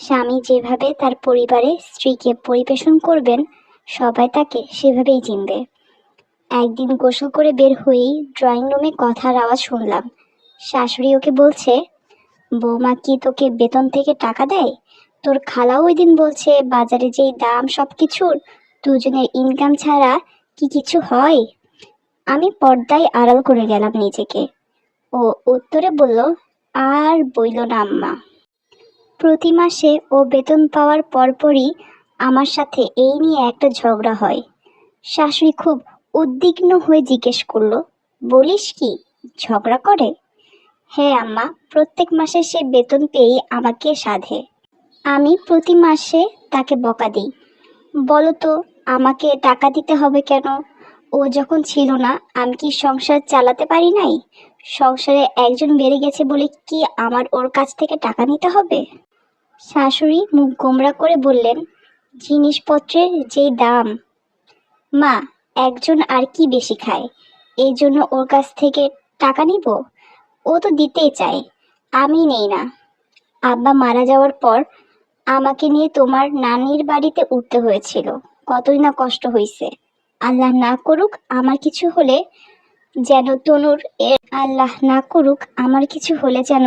স্বামী যেভাবে তার পরিবারে স্ত্রীকে পরিবেশন করবেন, সবাই তাকে সেভাবেই চিনবে। একদিন গোসল করে বের হয়েই ড্রয়িং রুমে কথার আওয়াজ শুনলাম। শাশুড়ি ওকে বলছে, বৌমা কি তোকে বেতন থেকে টাকা দেয়? তোর খালাও ওই দিন বলছে, বাজারে যেই দাম সব কিছুর দুজনের ইনকাম ছাড়া কি কিছু হয়? আমি পর্দায় আড়াল করে গেলাম নিজেকে। ও উত্তরে বলল, আর বইল না, আম্মা। প্রতি মাসে ও বেতন পাওয়ার পরপরই আমার সাথে এই নিয়ে একটা ঝগড়া হয়। শাশুড়ি খুব উদ্বিগ্ন হয়ে জিজ্ঞেস করল, বলিস কি, ঝগড়া করে? হ্যাঁ আম্মা, প্রত্যেক মাসে সে বেতন পেয়েই আমাকে সাধে। আমি প্রতি মাসে তাকে বকা দিই। বলো তো, আমাকে টাকা দিতে হবে কেন? ও যখন ছিল না, আমি কি সংসার চালাতে পারি নাই? সংসারে একজন বেড়ে গেছে বলে কি আমার ওর কাছ থেকে টাকা নিতে হবে? শাশুড়ি মুখ গোমরা করে বললেন, জিনিসপত্রের যে দাম। মা, একজন আর কি বেশি খায়? এই জন্য ওর কাছ থেকে টাকা নিব? ও তো দিতেই চায়, আমি নেই না। আব্বা মারা যাওয়ার পর আমাকে নিয়ে তোমার নানির বাড়িতে উঠতে হয়েছিল। কতই না কষ্ট হয়েছে আল্লাহ না করুক আমার কিছু হলে যেন তনুর আল্লাহ না করুক আমার কিছু হলে যেন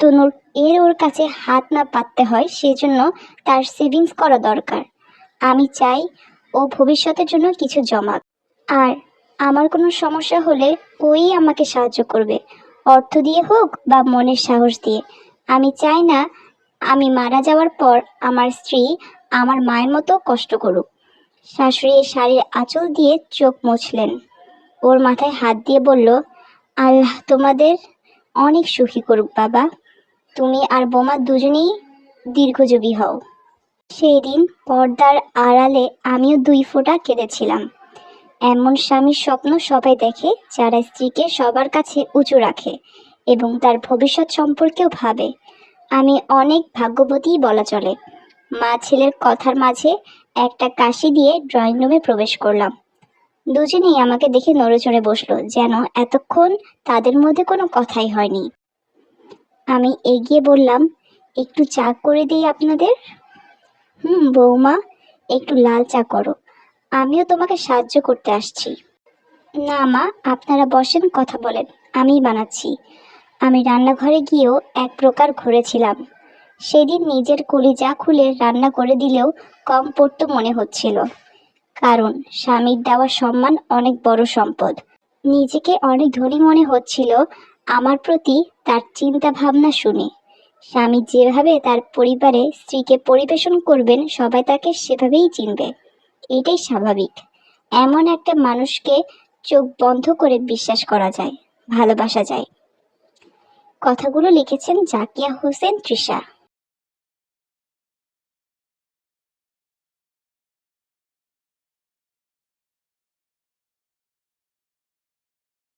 তনুর এর ওর কাছে হাত না পাততে হয়, সেজন্য তার সেভিংস করা দরকার। আমি চাই ও ভবিষ্যতের জন্য কিছু জমাক। আর আমার কোনো সমস্যা হলে ওই আমাকে সাহায্য করবে। অর্থ দিয়ে হোক বা মনের সাহস দিয়ে। আমি চাই না আমি মারা যাওয়ার পর আমার স্ত্রী আমার মায়ের মতো কষ্ট করুক। শাশুড়ি শাড়ির আঁচল দিয়ে চোখ মুছলেন। ওর মাথায় হাত দিয়ে বলল, আল্লাহ তোমাদের অনেক সুখী করুক বাবা। তুমি আর বোমা দুজনেই দীর্ঘজীবী হও। সেই দিন পর্দার আড়ালে আমিও দুই ফোঁটা কেঁদেছিলাম। এমন স্বামীর স্বপ্ন সবাই দেখে, যারা স্ত্রীকে সবার কাছে উঁচু রাখে এবং তার ভবিষ্যৎ সম্পর্কেও ভাবে। আমি অনেক ভাগ্যবতী বলা চলে। মা ছেলের কথার মাঝে একটা কাশি দিয়ে ড্রয়িং রুমে প্রবেশ করলাম। দুজনেই আমাকে দেখে নড়ে চড়ে বসল, যেন এতক্ষণ তাদের মধ্যে কোনো কথাই হয়নি। আমি এগিয়ে বললাম, একটু চা করে দিই আপনাদের? হুম, বৌমা, একটু লাল চা করো। আমিও তোমাকে সাহায্য করতে আসছি। না মা, আপনারা বসেন, কথা বলেন। আমিই বানাচ্ছি। আমি রান্নাঘরে গিয়েও এক প্রকার ঘুরেছিলাম। সেদিন নিজের কলিজা খুলে রান্না করে দিলেও কম পড়তো মনে হচ্ছিল। কারণ স্বামীর দেওয়া সম্মান অনেক বড় সম্পদ। নিজেকে অনেক ধনী মনে হচ্ছিল আমার প্রতি তার চিন্তা ভাবনা শুনে। স্বামী যেভাবে তার পরিবারে স্ত্রীকে পরিবেশন করবেন, সবাই তাকে সেভাবেই চিনবে। এটাই স্বাভাবিক। এমন একটা মানুষকে চোখ বন্ধ করে বিশ্বাস করা যায়, ভালোবাসা যায়। কথাগুলো লিখেছেন জাকিয়া হোসেন তৃষা।